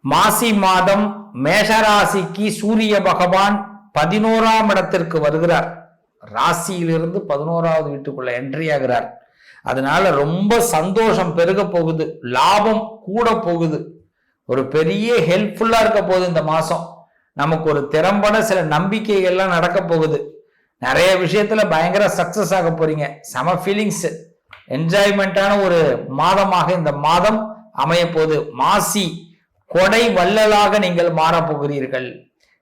மாசி மாதம் மேஷராசிக்கு சூரிய பகவான் பதினோராம் இடத்திற்கு வருகிறார். ராசியிலிருந்து பதினோராவது வீட்டுக்குள்ள என்ட்ரி ஆகிறார். அதனால ரொம்ப சந்தோஷம் பெருக போகுது. லாபம் கூட போகுது. ஒரு பெரிய ஹெல்ப்ஃபுல்லா இருக்க போகுது இந்த மாசம். நமக்கு ஒரு திறம்பட சில நம்பிக்கைகள்லாம் நடக்க போகுது. நிறைய விஷயத்துல பயங்கர சக்சஸ் ஆக போறீங்க. செம ஃபீலிங்ஸ் என்ஜாய்மெண்ட்டான ஒரு மாதமாக இந்த மாதம் அமைய போகுது. மாசி கொடை வள்ளலாக நீங்கள் மாறப்போகிறீர்கள்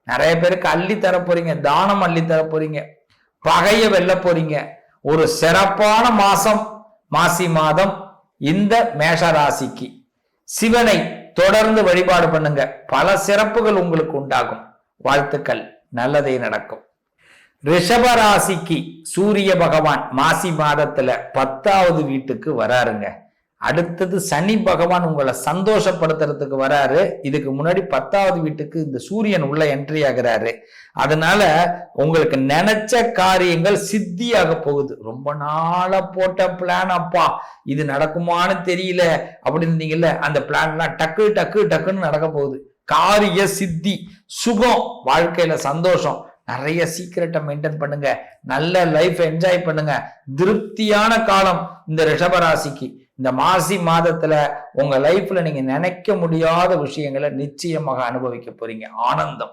நிறைய பேருக்கு அள்ளி தர போறீங்க தானம் அள்ளி தர போறீங்க பகைய வெல்ல போறீங்க. ஒரு சிறப்பான மாசம் மாசி மாதம் இந்த மேஷ ராசிக்கு. சிவனை தொடர்ந்து வழிபாடு பண்ணுங்க. பல சிறப்புகள் உங்களுக்கு உண்டாகும். வாழ்த்துக்கள். நல்லதே நடக்கும். ரிஷப ராசிக்கு சூரிய பகவான் மாசி மாதத்துல பத்தாவது வீட்டுக்கு வராருங்க. அடுத்தது சனி பகவான் உங்களை சந்தோஷப்படுத்துறதுக்கு வராரு. இதுக்கு முன்னாடி பத்தாவது வீட்டுக்கு இந்த சூரியன் உள்ள என்ட்ரி ஆகிறாரு. அதனால உங்களுக்கு நினைச்ச காரியங்கள் சித்தியாக போகுது. ரொம்ப நாளா போட்ட பிளான் அப்பா. இது நடக்குமான்னு தெரியல. அப்படின்னு இருந்தீங்கல்ல அந்த பிளான்லாம் டக்கு டக்கு டக்குன்னு நடக்க போகுது. காரிய சித்தி சுகம் வாழ்க்கையில சந்தோஷம். நிறைய சீக்கிரட்டை மெயின்டைன் பண்ணுங்க. நல்ல லைஃப் என்ஜாய் பண்ணுங்க. திருப்தியான காலம் இந்த ரிஷபராசிக்கு இந்த மாசி மாதத்துல உங்க லைஃப்ல நீங்க நினைக்க முடியாத விஷயங்களை நிச்சயமாக அனுபவிக்க போறீங்க. ஆனந்தம்.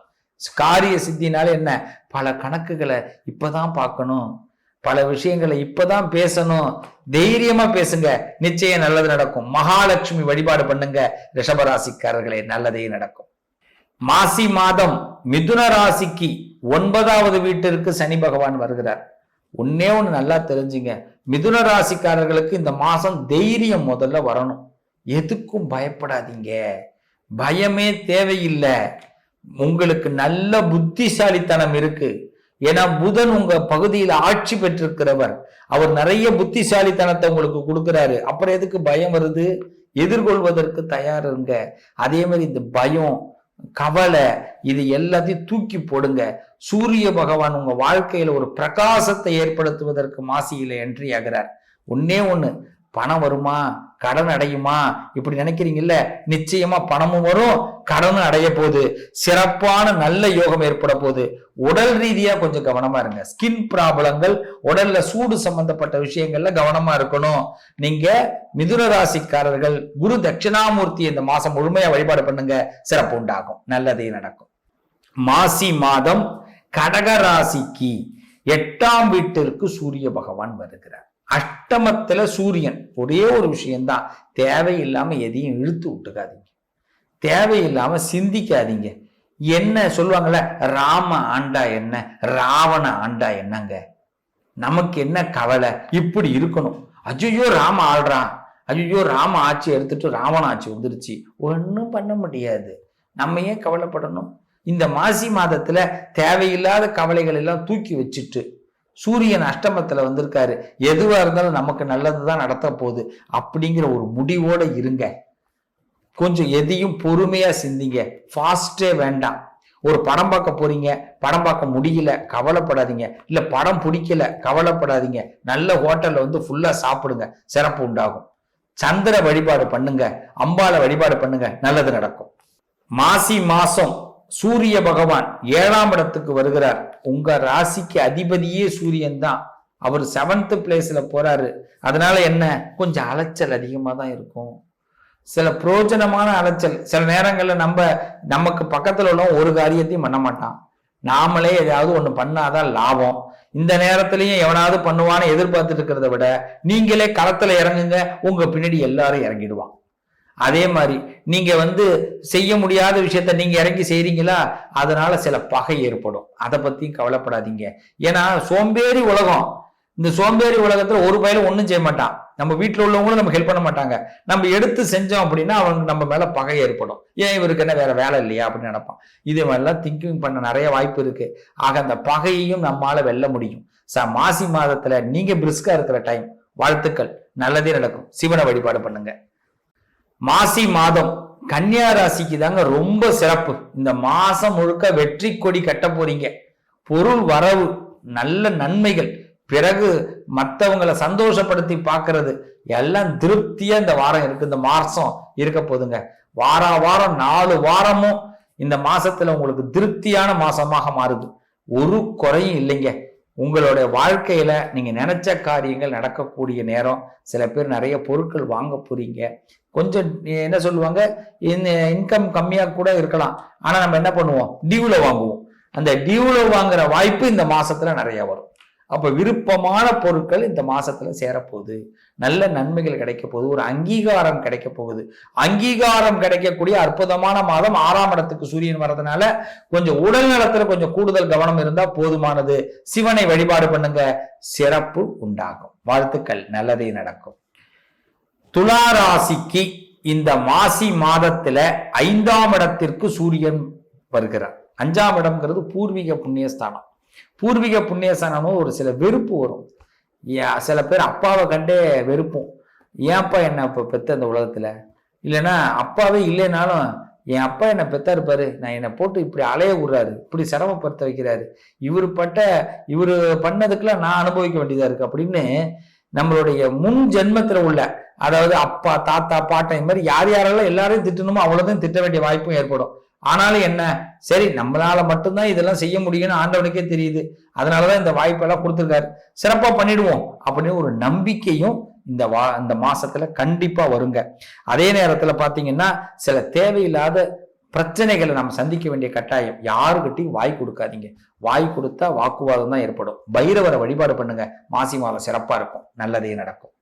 காரிய சித்தினால என்ன? பல கணக்குகளை இப்பதான் பார்க்கணும். பல விஷயங்களை இப்பதான் பேசணும். தைரியமா பேசுங்க. நிச்சயம் நல்லது நடக்கும். மகாலட்சுமி வழிபாடு பண்ணுங்க. ரிஷபராசிக்காரர்களே நல்லதே நடக்கும். மாசி மாதம் மிதுன ராசிக்கு ஒன்பதாவது வீட்டிற்கு சனி பகவான் வருகிறார். ஒன்னே ஒண்ணு நல்லா தெரிஞ்சுங்க. மிதுன ராசிக்காரர்களுக்கு இந்த மாதம் தைரியம் முதல்ல வரணும். எதுக்கும் பயப்படாதீங்க. பயமே தேவையில்லை. உங்களுக்கு நல்ல புத்திசாலித்தனம் இருக்கு. ஏன்னா புதன் உங்க பகுதியில் ஆட்சி பெற்றிருக்கிறவர். அவர் நிறைய புத்திசாலித்தனத்தை உங்களுக்கு கொடுக்குறாரு. அப்புறம் எதுக்கு பயம் வருது? எதிர்கொள்வதற்கு தயார் இருங்க அதே மாதிரி இந்த பயம் கவலை இது எல்லாத்தையும் தூக்கி போடுங்க. சூரிய பகவான் உங்க வாழ்க்கையில ஒரு பிரகாசத்தை ஏற்படுத்துவதற்கு மாசியில என்ட்ரி ஆகிறார். ஒன்னே ஒன்று பணம் வருமா? கடன் அடையுமா? இப்படி நினைக்கிறீங்கல்ல? நிச்சயமா பணமும் வரும் கடனும் அடைய போகுது. சிறப்பான நல்ல யோகம் ஏற்பட போகுது. உடல் ரீதியா கொஞ்சம் கவனமா இருங்க. ஸ்கின் ப்ராப்ளங்கள் உடல்ல சூடு சம்பந்தப்பட்ட விஷயங்கள்ல கவனமா இருக்கணும். நீங்க மிதுன ராசிக்காரர்கள் குரு தட்சிணாமூர்த்தி இந்த மாசம் முழுமையா வழிபாடு பண்ணுங்க. சிறப்பு உண்டாகும். நல்லதே நடக்கும். மாசி மாதம் கடக ராசிக்கு எட்டாம் வீட்டிற்கு சூரிய பகவான் வருகிறார். அஷ்டமத்துல சூரியன். ஒரே ஒரு விஷயம்தான். தேவையில்லாம எதையும் இழுத்து விட்டுக்காதீங்க. தேவையில்லாம சிந்திக்காதீங்க. என்ன சொல்லுவாங்கல்ல? ராம ஆண்டா என்ன? ராவண ஆண்டா என்னங்க? நமக்கு என்ன கவலை? இப்படி இருக்கணும். அஜய்யோ ராம ஆள்றான். ஐயோ ராம ஆட்சி எடுத்துட்டு ராவண ஆட்சி வந்துருச்சு. ஒன்றும் பண்ண முடியாது. நம்ம ஏன் கவலைப்படணும்? இந்த மாசி மாதத்துல தேவையில்லாத கவலைகள் எல்லாம் தூக்கி வச்சுட்டு சூரியன் அஷ்டமத்தில் வந்திருக்காரு. எதுவாக இருந்தாலும் நமக்கு நல்லது தான் நடத்த போகுது. அப்படிங்கிற ஒரு முடிவோடு இருங்க. கொஞ்சம் எதையும் பொறுமையாக சிந்திங்க. ஃபாஸ்டே வேண்டாம். ஒரு படம் பார்க்க போறீங்க. படம் பார்க்க முடியல. கவலைப்படாதீங்க. இல்லை படம் பிடிக்கல. கவலைப்படாதீங்க. நல்ல ஹோட்டலில் வந்து ஃபுல்லாக சாப்பிடுங்க. சிறப்பு உண்டாகும். சந்திர வழிபாடு பண்ணுங்க. அம்பால வழிபாடு பண்ணுங்க. நல்லது நடக்கும். மாசி மாசம். சூரிய பகவான் ஏழாம் இடத்துக்கு வருகிறார். உங்க ராசிக்கு அதிபதியே சூரியன் தான். அவர் செவன்த் பிளேஸ்ல போறாரு. அதனால என்ன? கொஞ்சம் அலைச்சல் அதிகமாக தான் இருக்கும். சில புரோஜனமான அலைச்சல். சில நேரங்களில் நம்ம நமக்கு பக்கத்தில் உள்ள ஒரு காரியத்தையும் பண்ண மாட்டான். நாமளே ஏதாவது ஒன்று பண்ணாதான் லாபம். இந்த நேரத்திலையும் எவனாவது பண்ணுவான்னு எதிர்பார்த்துட்டு இருக்கிறத விட நீங்களே களத்தில் இறங்குங்க. உங்க பின்னாடி எல்லாரும் இறங்கிடுவான். அதே மாதிரி நீங்க வந்து செய்ய முடியாத விஷயத்த நீங்க இறங்கி செய்றீங்களா? அதனால சில பகை ஏற்படும். அதை பத்தியும் கவலைப்படாதீங்க. ஏன்னா சோம்பேறி உலகம் இந்த சோம்பேறி உலகத்துல ஒரு பயில ஒன்றும் செய்ய மாட்டான். நம்ம வீட்டில் உள்ளவங்களும் நமக்கு ஹெல்ப் பண்ண மாட்டாங்க. நம்ம எடுத்து செஞ்சோம் அப்படின்னா அவனுக்கு நம்ம மேல பகை ஏற்படும். ஏன் இவருக்கு என்ன வேற வேலை இல்லையா அப்படின்னு நினைப்பான். இது மாதிரிலாம் திங்கிங் பண்ண நிறைய வாய்ப்பு இருக்கு. ஆக அந்த பகையையும் நம்மால வெல்ல முடியும். ச மாசி மாதத்துல நீங்க பிரிஸ்கா இருக்கிற டைம் வாழ்த்துக்கள். நல்லதே நடக்கும். சிவனை வழிபாடு பண்ணுங்க. மாசி மாதம் கன்னியா ராசிக்கு தாங்க ரொம்ப சிறப்பு. இந்த மாசம் முழுக்க வெற்றி கொடி கட்ட போறீங்க. பொருள் வரவு நல்ல நன்மைகள் பிறகு மற்றவங்களை சந்தோஷப்படுத்தி பார்க்கறது எல்லாம் திருப்தியா இந்த வாரம் இருக்கு. இந்த மாசம் இருக்க போதுங்க. வார வாரம் நாலு வாரமும் இந்த மாசத்துல உங்களுக்கு திருப்தியான மாசமாக மாறுது. ஒரு குறையும் இல்லைங்க. உங்களுடைய வாழ்க்கையில நீங்க நினைச்ச காரியங்கள் நடக்கக்கூடிய நேரம். சில பேர் நிறைய பொருட்கள் வாங்க போறீங்க. கொஞ்சம் என்ன சொல்லுவாங்க? இன்கம் கம்மியா கூட இருக்கலாம். ஆனா நம்ம என்ன பண்ணுவோம்? டியூல வாங்குவோம். அந்த டியூல வாங்குற வாய்ப்பு இந்த மாசத்துல நிறைய வரும். அப்ப விருப்பமான பொருட்கள் இந்த மாசத்துல சேரப்போகுது. நல்ல நன்மைகள் கிடைக்க போகுது. ஒரு அங்கீகாரம் கிடைக்க போகுது. அங்கீகாரம் கிடைக்கக்கூடிய அற்புதமான மாதம் ஆறாம் இடத்துக்கு சூரியன் வர்றதுனால கொஞ்சம் உடல் நலத்துல கொஞ்சம் கூடுதல் கவனம் இருந்தா போதுமானது. சிவனை வழிபாடு பண்ணுங்க. சிறப்பு உண்டாகும். வாழ்த்துக்கள். நல்லதே நடக்கும். துலா ராசிக்கு இந்த மாசி மாதத்துல ஐந்தாம் இடத்திற்கு சூரியன் வருகிறார். அஞ்சாம் இடம்ங்கிறது பூர்வீக புண்ணியஸ்தானம். பூர்வீக புண்ணியஸ்தானமும் ஒரு சில வெறுப்பு வரும். சில பேர் அப்பாவை கண்டே வெறுப்போம். ஏன்ப்பா என்ன இப்போ பெத்த இந்த உலகத்துல? இல்லைன்னா அப்பாவே இல்லைனாலும் என் அப்பா என்னை பெத்தா இருப்பாரு நான் என்னை போட்டு இப்படி அலைய விடுறாரு இப்படி சிரமப்படுத்த வைக்கிறாரு. இவர் பட்ட இவர் பண்ணதுக்கெல்லாம் நான் அனுபவிக்க வேண்டியதா இருக்கு. அப்படின்னு நம்மளுடைய முன் ஜென்மத்துல உள்ள அதாவது அப்பா தாத்தா பாட்டன் இந்த மாதிரி யார் யாரெல்லாம் எல்லாரையும் திட்டணுமோ அவ்வளவுதான் திட்ட வேண்டிய வாய்ப்பும் ஏற்படும். ஆனாலும் என்ன? சரி நம்மளால மட்டும்தான் இதெல்லாம் செய்ய முடியும்னு ஆண்டவனுக்கே தெரியுது. அதனாலதான் இந்த வாய்ப்பெல்லாம் கொடுத்துருக்காரு. சிறப்பா பண்ணிடுவோம் அப்படின்னு ஒரு நம்பிக்கையும் இந்த வா இந்த மாசத்துல கண்டிப்பா வருங்க. அதே நேரத்துல பாத்தீங்கன்னா சில தேவையில்லாத பிரச்சனைகளை நம்ம சந்திக்க வேண்டிய கட்டாயம். யாருக்கிட்டையும் வாய் கொடுக்காதீங்க. வாய் கொடுத்தா வாக்குவாதம் தான் ஏற்படும். பைரவரை வழிபாடு பண்ணுங்க. மாசி மாதம் சிறப்பா இருக்கும். நல்லதே நடக்கும்.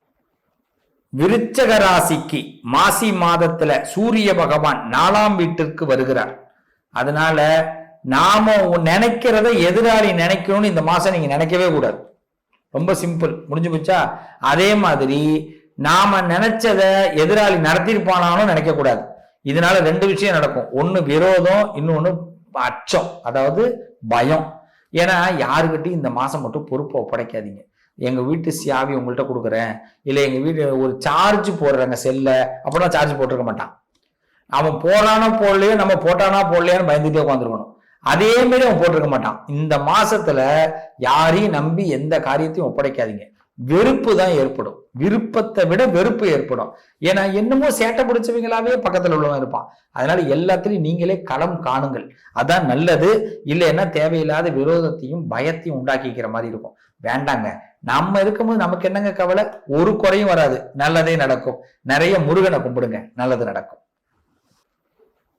விருச்சக ராசிக்கு மாசி மாதத்துல சூரிய பகவான் நாலாம் வீட்டிற்கு வருகிறார். அதனால நாம நினைக்கிறத எதிராளி நினைக்கணும்னு இந்த மாசம் நீங்க நினைக்கவே கூடாது. ரொம்ப சிம்பிள். முடிஞ்சு போச்சா? அதே மாதிரி நாம நினைச்சத எதிராளி நடத்திருப்பானாலும் நினைக்க கூடாது. இதனால ரெண்டு விஷயம் நடக்கும். ஒன்னு விரோதம் இன்னொன்னு அச்சம் அதாவது பயம். ஏன்னா யாருக்கிட்டையும் இந்த மாசம் மட்டும் பொறுப்பை ஒப்படைக்காதீங்க. எங்கள் வீட்டு சியாவி உங்கள்கிட்ட கொடுக்குறேன். இல்லை எங்கள் வீட்டு ஒரு சார்ஜ் போடுறாங்க செல்ல. அப்படின்னா சார்ஜ் போட்டிருக்க மாட்டான். அவன் போறானோ போடலையோ நம்ம போட்டானா போடலையான்னு பயந்துட்டே உட்காந்துருக்கணும். அதே மாதிரி அவன் போட்டிருக்க மாட்டான். இந்த மாசத்துல யாரையும் நம்பி எந்த காரியத்தையும் ஒப்படைக்காதீங்க. வெறுப்பு தான் ஏற்படும். விருப்பத்தை விட வெறுப்பு ஏற்படும். ஏன்னா என்னமோ சேட்டை பிடிச்சவங்களாவே பக்கத்துல உள்ளவன் இருப்பான். அதனால எல்லாத்திலையும் நீங்களே களம் காணுங்கள். அதான் நல்லது. இல்லைன்னா தேவையில்லாத விரோதத்தையும் பயத்தையும் உண்டாக்கிக்கிற மாதிரி இருக்கும். வேண்டாங்க. நம்ம இருக்கும்போது நமக்கு என்னங்க கவலை? ஒரு குறையும் வராது. நல்லதே நடக்கும். நிறைய முருகனை கும்பிடுங்க. நல்லது நடக்கும்.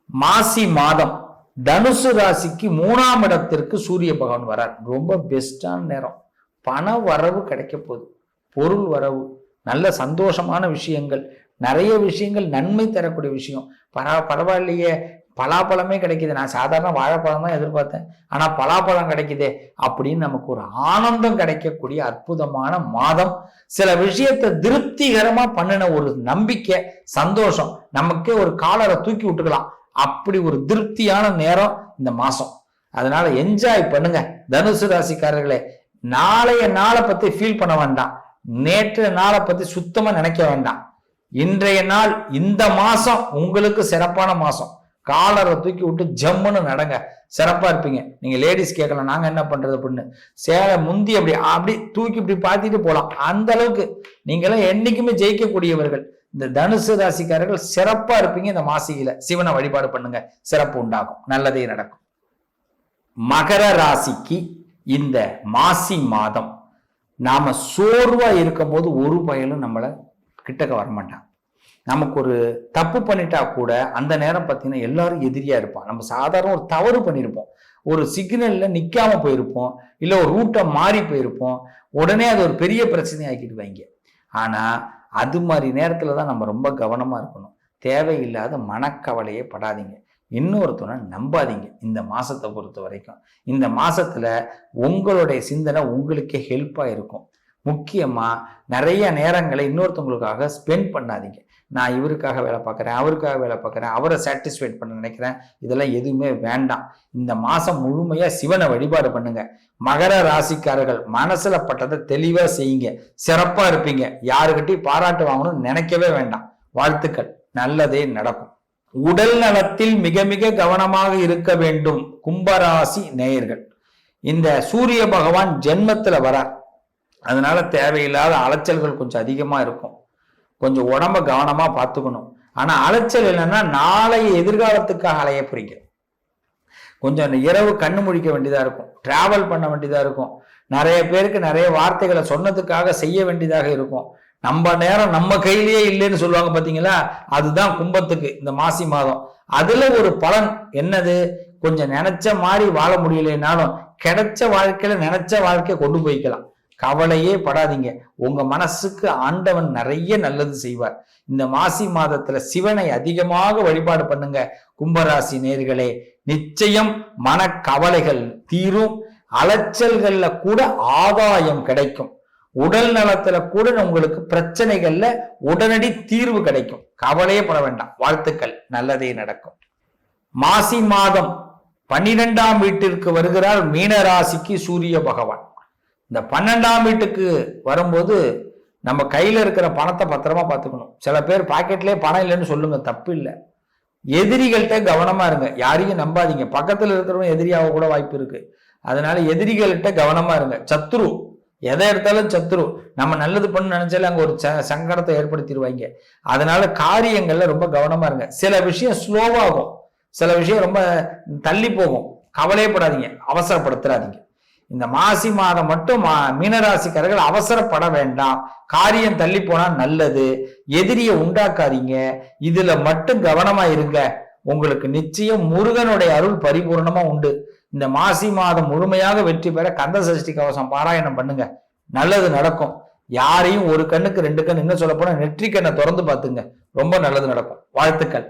மாசி மாதம். தனுசு ராசிக்கு மூணாம் இடத்திற்கு சூரிய பகவான் வரார். ரொம்ப பெஸ்டான நேரம். பண வரவு கிடைக்க போகுது. பொருள் வரவு நல்ல சந்தோஷமான விஷயங்கள் நிறைய விஷயங்கள் நன்மை தரக்கூடிய விஷயம். பரா பரவாயில்லையே பலாப்பழமே கிடைக்குது. நான் சாதாரண வாழைப்பழம் தான் எதிர்பார்த்தேன். ஆனால் பலாப்பழம் கிடைக்குதே அப்படின்னு நமக்கு ஒரு ஆனந்தம் கிடைக்கக்கூடிய அற்புதமான மாதம். சில விஷயத்தை திருப்திகரமாக பண்ணின ஒரு நம்பிக்கை சந்தோஷம். நமக்கே ஒரு காலரை தூக்கி விட்டுக்கலாம். அப்படி ஒரு திருப்தியான நேரம் இந்த மாசம் அதனால என்ஜாய் பண்ணுங்க. தனுசு ராசிக்காரர்களே நாளைய நாளை பத்தி ஃபீல் பண்ண வேண்டாம். நேற்று நாளை பத்தி சுத்தமா நினைக்க வேண்டாம். இன்றைய நாள் இந்த மாசம் உங்களுக்கு சிறப்பான மாசம். காலரை தூக்கி விட்டு ஜம்முன்னு நடங்க. சிறப்பா இருப்பீங்க. நீங்க லேடிஸ் கேட்கலாம் நாங்க என்ன பண்றது அப்படின்னு. சேலை முந்தி அப்படி அப்படி தூக்கி இப்படி பார்த்துட்டு போகலாம் அந்த அளவுக்கு நீங்களாம் என்னைக்குமே ஜெயிக்கக்கூடியவர்கள். இந்த தனுசு ராசிக்காரர்கள் சிறப்பா இருப்பீங்க இந்த மாசியில சிவனை வழிபாடு பண்ணுங்க. சிறப்பு உண்டாகும். நல்லதே நடக்கும். மகர ராசிக்கு இந்த மாசி மாதம் நாம் சோர்வாக இருக்கும்போது ஒரு பயலும் நம்மளை கிட்டக்க வரமாட்டான். நமக்கு ஒரு தப்பு பண்ணிட்டா கூட அந்த நேரம் பார்த்தீங்கன்னா எல்லாரும் எதிரியாக இருப்பான். நம்ம சாதாரண ஒரு தவறு பண்ணியிருப்போம் ஒரு சிக்னலில் நிற்காம போயிருப்போம். இல்லை ஒரு ரூட்டை மாறி போயிருப்போம். உடனே அது ஒரு பெரிய பிரச்சனை ஆக்கிவிடுவாய்ங்க ஆனால் அது மாதிரி நேரத்தில் தான் நம்ம ரொம்ப கவனமாக இருக்கணும். தேவையில்லாத மனக்கவலையே படாதீங்க. இன்னொருத்தனை நம்பாதீங்க இந்த மாதத்தை பொறுத்த வரைக்கும். இந்த மாதத்தில் உங்களுடைய சிந்தனை உங்களுக்கே ஹெல்ப்பாக இருக்கும். முக்கியமாக நிறைய நேரங்களை இன்னொருத்தவங்களுக்காக ஸ்பெண்ட் பண்ணாதீங்க. நான் இவருக்காக வேலை பார்க்குறேன் அவருக்காக வேலை பார்க்குறேன் அவரை சாட்டிஸ்ஃபைட் பண்ண நினைக்கிறேன். இதெல்லாம் எதுவுமே வேண்டாம். இந்த மாதம் முழுமையாக சிவனை வழிபாடு பண்ணுங்க. மகர ராசிக்காரர்கள் மனசில் பட்டதை தெளிவாக செய்யுங்க. சிறப்பாக இருப்பீங்க. யாருக்கிட்டையும் பாராட்டு வாங்கணும்னு நினைக்கவே வேண்டாம். வாழ்த்துக்கள். நல்லதே நடக்கும். உடல் நலத்தில் மிக மிக கவனமாக இருக்க வேண்டும். கும்பராசி நேயர்கள். இந்த சூரிய பகவான் ஜென்மத்துல வரார். அதனால தேவையில்லாத அலைச்சல்கள் கொஞ்சம் அதிகமா இருக்கும். கொஞ்சம் உடம்ப கவனமா பார்த்துக்கணும். ஆனா அலைச்சல் என்னன்னா நாளைய எதிர்காலத்துக்காக அலைய போறீங்க. கொஞ்சம் அந்த இரவு கண்ணு முழிக்க வேண்டியதாக இருக்கும். டிராவல் பண்ண வேண்டியதாக இருக்கும். நிறைய பேருக்கு நிறைய வார்த்தைகளை சொன்னதுக்காக செய்ய வேண்டியதாக இருக்கும். நம்ம நேரம் நம்ம கையிலேயே இல்லைன்னு சொல்லுவாங்க பார்த்தீங்களா அதுதான் கும்பத்துக்கு இந்த மாசி மாதம். அதுல ஒரு பலன் என்னது? கொஞ்சம் நினைச்ச மாதிரி வாழ முடியலைனாலும் கிடைச்ச வாழ்க்கையில நினைச்ச வாழ்க்கையை கொண்டு போய்க்கலாம். கவலையே படாதீங்க. உங்க மனசுக்கு ஆண்டவன் நிறைய நல்லது செய்வார். இந்த மாசி மாதத்துல சிவனை அதிகமாக வழிபாடு பண்ணுங்க. கும்பராசி நேர்களே நிச்சயம் மனக்கவலைகள் தீரும். அலைச்சல்கள்ல கூட ஆதாயம் கிடைக்கும். உடல் நலத்துல கூட உங்களுக்கு பிரச்சனைகள்ல உடனடி தீர்வு கிடைக்கும். கவலையே பட வேண்டாம். வாழ்த்துக்கள். நல்லதே நடக்கும். மாசி மாதம் பன்னிரெண்டாம் வீட்டிற்கு வருகிறார் மீனராசிக்கு சூரிய பகவான். இந்த பன்னெண்டாம் வீட்டுக்கு வரும்போது நம்ம கையில இருக்கிற பணத்தை பத்திரமா பார்த்துக்கணும். சில பேர் பாக்கெட்லேயே பணம் இல்லைன்னு சொல்லுங்க. தப்பு இல்லை. எதிரிகள்கிட்ட கவனமா இருங்க. யாரையும் நம்பாதீங்க. பக்கத்துல இருக்கிறவங்க எதிரியாக கூட வாய்ப்பு இருக்கு. அதனால எதிரிகள்கிட்ட கவனமா இருங்க. சத்ரு எதை எடுத்தாலும் சத்துரு. நம்ம நல்லது பண்ணு நினைச்சாலே அங்க ஒரு ச- சங்கடத்தை ஏற்படுத்திடுவாங்க. அதனால காரியங்கள்ல ரொம்ப கவனமா இருங்க. சில விஷயம் ஸ்லோவாகும் சில விஷயம் ரொம்ப தள்ளி போகும். கவலையப்படாதீங்க. அவசரப்படுத்துறாதீங்க. இந்த மாசி மாதம் மட்டும் மா- மீனராசிக்காரர்கள் அவசரப்பட வேண்டாம். காரியம் தள்ளி போனா நல்லது. எதிரியை உண்டாக்காதீங்க. இதுல மட்டும் கவனமா இருங்க. உங்களுக்கு நிச்சயம் முருகனுடைய அருள் பரிபூர்ணமா உண்டு. இந்த மாசி மாதம் முழுமையாக வெற்றி பெற கந்த சஷ்டி கவசம் பாராயணம் பண்ணுங்க. நல்லது நடக்கும். யாரையும் ஒரு கண்ணுக்கு ரெண்டு கண் இன்னும் சொல்ல போனா நெற்றி கண்ணை திறந்து பார்த்துங்க. ரொம்ப நல்லது நடக்கும். வாழ்த்துக்கள்.